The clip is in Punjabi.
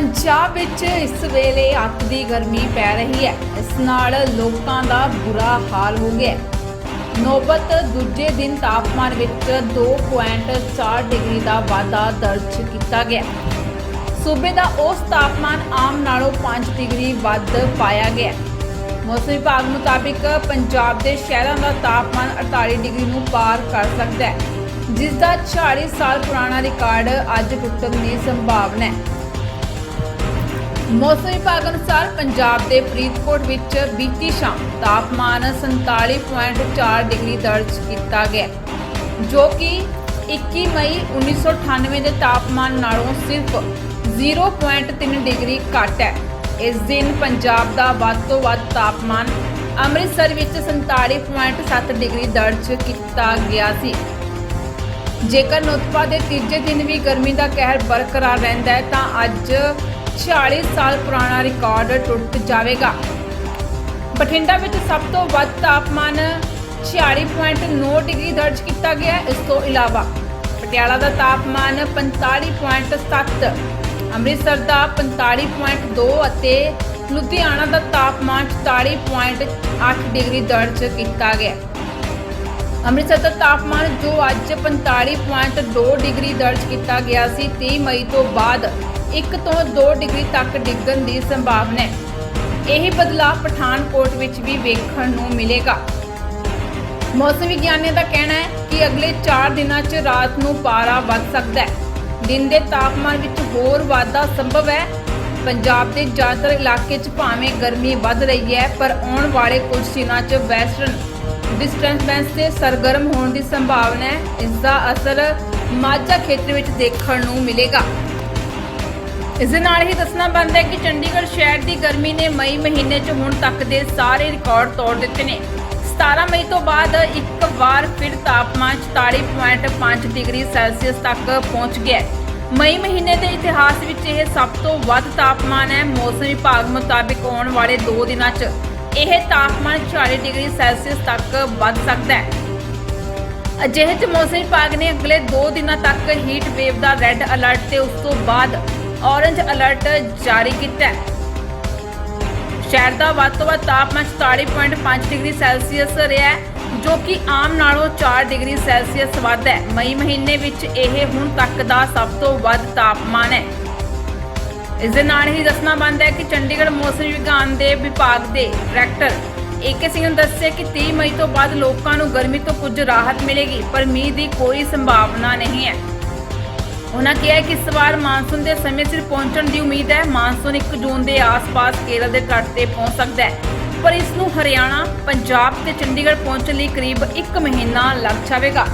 ਪੰਜਾਬ ਵਿੱਚ ਇਸ ਵੇਲੇ ਅੱਤ ਦੀ ਗਰਮੀ ਪੈ ਰਹੀ ਹੈ। ਇਸ ਨਾਲ ਲੋਕਾਂ ਦਾ ਬੁਰਾ ਹਾਲ ਹੋ ਗਿਆ ਨੌਬਤ ਦੂਜੇ ਦਿਨ ਤਾਪਮਾਨ ਵਿੱਚ 2.4 ਡਿਗਰੀ ਦਾ ਵਾਧਾ ਦਰਜ ਕੀਤਾ ਗਿਆ ਸੂਬੇ ਦਾ ਔਸ ਤਾਪਮਾਨ ਆਮ ਨਾਲੋਂ 5 ਡਿਗਰੀ ਵੱਧ ਪਾਇਆ ਗਿਆ ਮੌਸਮ ਵਿਭਾਗ ਮੁਤਾਬਿਕ ਪੰਜਾਬ ਦੇ ਸ਼ਹਿਰਾਂ ਦਾ ਤਾਪਮਾਨ 48 ਡਿਗਰੀ ਨੂੰ ਪਾਰ ਕਰ ਸਕਦਾ ਹੈ, ਜਿਸ ਦਾ 40 ਸਾਲ ਪੁਰਾਣਾ ਰਿਕਾਰਡ ਅੱਜ ਟੁੱਟਣ ਦੀ ਸੰਭਾਵਨਾ ਹੈ। ਮੌਸਮ ਵਿਭਾਗ ਅਨੁਸਾਰ ਪੰਜਾਬ ਦੇ ਫਰੀਦਕੋਟ ਵਿੱਚ ਬੀਤੀ ਸ਼ਾਮ ਤਾਪਮਾਨ 47.4 ਡਿਗਰੀ ਦਰਜ ਕੀਤਾ ਗਿਆ ਜੋ ਕਿ 21 ਮਈ 1998 ਦੇ ਤਾਪਮਾਨ ਨਾਲੋਂ ਸਿਰਫ 0.3 ਡਿਗਰੀ ਘੱਟ ਹੈ। ਇਸ ਦਿਨ ਪੰਜਾਬ ਦਾ ਵੱਧ ਤੋਂ ਵੱਧ ਤਾਪਮਾਨ ਅੰਮ੍ਰਿਤਸਰ ਵਿੱਚ 47.7 ਡਿਗਰੀ ਦਰਜ ਕੀਤਾ ਗਿਆ ਸੀ। ਜੇਕਰ ਨੁਤਪਾ ਦੇ ਤੀਜੇ ਦਿਨ ਵੀ ਗਰਮੀ ਦਾ ਕਹਿਰ ਬਰਕਰਾਰ ਰਹਿੰਦਾ ਹੈ, ਤਾਂ ਅੱਜ 46 ਸਾਲ ਪੁਰਾਣਾ ਰਿਕਾਰਡ ਟੁੱਟ ਜਾਵੇਗਾ। ਬਠਿੰਡਾ ਵਿੱਚ ਸਭ ਤੋਂ ਵੱਧ ਤਾਪਮਾਨ 46.9 ਡਿਗਰੀ ਦਰਜ ਕੀਤਾ ਗਿਆ ਇਸ ਤੋਂ ਇਲਾਵਾ ਪਟਿਆਲਾ ਦਾ ਤਾਪਮਾਨ 45.7 ਅੰਮ੍ਰਿਤਸਰ ਦਾ 45.2 ਅਤੇ ਲੁਧਿਆਣਾ ਦਾ ਤਾਪਮਾਨ 44.8 ਡਿਗਰੀ ਦਰਜ ਕੀਤਾ ਗਿਆ ਅੰਮ੍ਰਿਤਸਰ ਦਾ ਤਾਪਮਾਨ ਜੋ ਅੱਜ 45.2 ਡਿਗਰੀ ਦਰਜ ਕੀਤਾ ਗਿਆ ਸੀ 30 ਮਈ ਤੋਂ ਬਾਅਦ 1 ਤੋਂ 2 ਡਿਗਰੀ ਤੱਕ ਡਿੱਗਣ ਦੀ ਸੰਭਾਵਨਾ ਹੈ। ਇਹ ਬਦਲਾਅ ਪਠਾਨਕੋਟ ਵਿੱਚ ਵੀ ਵੇਖਣ ਨੂੰ ਮਿਲੇਗਾ। ਮੌਸਮ ਵਿਗਿਆਨੀਆਂ ਦਾ ਕਹਿਣਾ ਹੈ ਕਿ ਅਗਲੇ 4 ਦਿਨਾਂ 'ਚ ਰਾਤ ਨੂੰ ਪਾਰਾ ਵੱਧ ਸਕਦਾ ਹੈ। ਦਿਨ ਦੇ ਤਾਪਮਾਨ ਵਿੱਚ ਹੋਰ ਵਾਧਾ ਸੰਭਵ ਹੈ। ਪੰਜਾਬ ਦੇ ਜ਼ਿਆਦਾਤਰ ਇਲਾਕੇ 'ਚ ਭਾਵੇਂ ਗਰਮੀ ਵੱਧ ਰਹੀ ਹੈ, ਪਰ ਆਉਣ ਵਾਲੇ ਕੁਝ ਦਿਨਾਂ 'ਚ ਵੈਸਟਰਨ ਡਿਸਟਰਬੈਂਸ ਦੇ ਸਰਗਰਮ ਹੋਣ ਦੀ ਸੰਭਾਵਨਾ ਹੈ। ਇਸ ਦਾ ਅਸਰ ਮਾਝਾ ਖੇਤਰ ਵਿੱਚ ਦੇਖਣ ਨੂੰ ਮਿਲੇਗਾ। ਇਸ ਦੇ ਨਾਲ ਹੀ ਦੱਸਣਾ ਬਣਦਾ ਹੈ ਕਿ ਚੰਡੀਗੜ੍ਹ ਸ਼ਹਿਰ ਦੀ ਗਰਮੀ ਨੇ ਮਈ ਮਹੀਨੇ 'ਚ ਹੁਣ ਤੱਕ ਦੇ ਸਾਰੇ ਰਿਕਾਰਡ ਤੋੜ ਦਿੱਤੇ ਨੇ। 17 ਮਈ ਤੋਂ ਬਾਅਦ ਇੱਕ ਵਾਰ ਫਿਰ ਤਾਪਮਾਨ 44.5 ਡਿਗਰੀ ਸੈਲਸੀਅਸ ਤੱਕ ਪਹੁੰਚ ਗਿਆ ਮਈ ਮਹੀਨੇ ਦੇ ਇਤਿਹਾਸ ਵਿੱਚ ਇਹ ਸਭ ਤੋਂ ਵੱਧ ਤਾਪਮਾਨ ਹੈ ਮੌਸਮ ਵਿਭਾਗ ਮੁਤਾਬਿਕ ਆਉਣ ਵਾਲੇ 2 ਦਿਨਾਂ 'ਚ। ਇਹ ਤਾਪਮਾਨ 40 ਡਿਗਰੀ ਸੈਲਸੀਅਸ ਤੱਕ ਵੱਧ ਸਕਦਾ ਹੈ। ਅਜਿਹੇ ਚ ਮੌਸਮ ਵਿਭਾਗ ਨੇ ਅਗਲੇ 2 ਦਿਨਾਂ ਤੱਕ ਹੀਟ ਵੇਵ ਦਾ ਰੈੱਡ ਅਲਰਟ ਤੇ ਉਸ ਤੋਂ ਬਾਅਦ ਔਰੇਂਜ ਅਲਰਟ ਜਾਰੀ ਕੀਤਾ ਹੈ। ਸ਼ਹਿਰ ਦਾ ਵੱਧ ਤੋਂ ਵੱਧ ਤਾਪਮਾਨ 44.5 ਡਿਗਰੀ ਸੈਲਸੀਅਸ ਰਿਹਾ ਹੈ, ਜੋ ਕਿ ਆਮ ਨਾਲੋਂ 4 ਡਿਗਰੀ ਸੈਲਸੀਅਸ ਵੱਧ ਹੈ। ਮਈ ਮਹੀਨੇ ਵਿੱਚ ਇਹ ਹੁਣ ਤੱਕ ਦਾ ਸਭ ਤੋਂ ਵੱਧ ਤਾਪਮਾਨ ਹੈ। ਇਸ ਦੇ ਨਾਲ ਹੀ ਦੱਸਣਾ ਬਣਦਾ ਹੈ ਕਿ ਚੰਡੀਗੜ੍ਹ ਮੌਸਮ ਵਿਗਿਆਨ ਦੇ ਵਿਭਾਗ ਦੇ ਡਾਇਰੈਕਟਰ ਏਕੇ ਸਿੰਘ ਨੇ ਦੱਸਿਆ ਕਿ 30 ਮਈ ਤੋਂ ਬਾਅਦ ਲੋਕਾਂ ਨੂੰ ਗਰਮੀ ਤੋਂ ਕੁਝ ਰਾਹਤ ਮਿਲੇਗੀ ਪਰ ਮੀਂਹ ਦੀ ਕੋਈ ਸੰਭਾਵਨਾ ਨਹੀਂ ਹੈ। ਉਹਨਾਂ ਕਿਹਾ ਕਿ ਇਸ ਵਾਰ ਮਾਨਸੂਨ ਦੇ ਸਮੇਂ ਸਿਰ ਪਹੁੰਚਣ ਦੀ ਉਮੀਦ ਹੈ। ਮਾਨਸੂਨ 1 ਜੂਨ ਦੇ ਆਸ-ਪਾਸ ਕੇਰਲ ਦੇ ਤੱਟ ਤੇ ਪਹੁੰਚ ਸਕਦਾ ਹੈ। ਪਰ ਇਸ ਨੂੰ ਹਰਿਆਣਾ, ਪੰਜਾਬ ਤੇ ਚੰਡੀਗੜ੍ਹ ਪਹੁੰਚਣ ਲਈ ਕਰੀਬ 1 ਮਹੀਨਾ ਲੱਗ ਜਾਵੇਗਾ।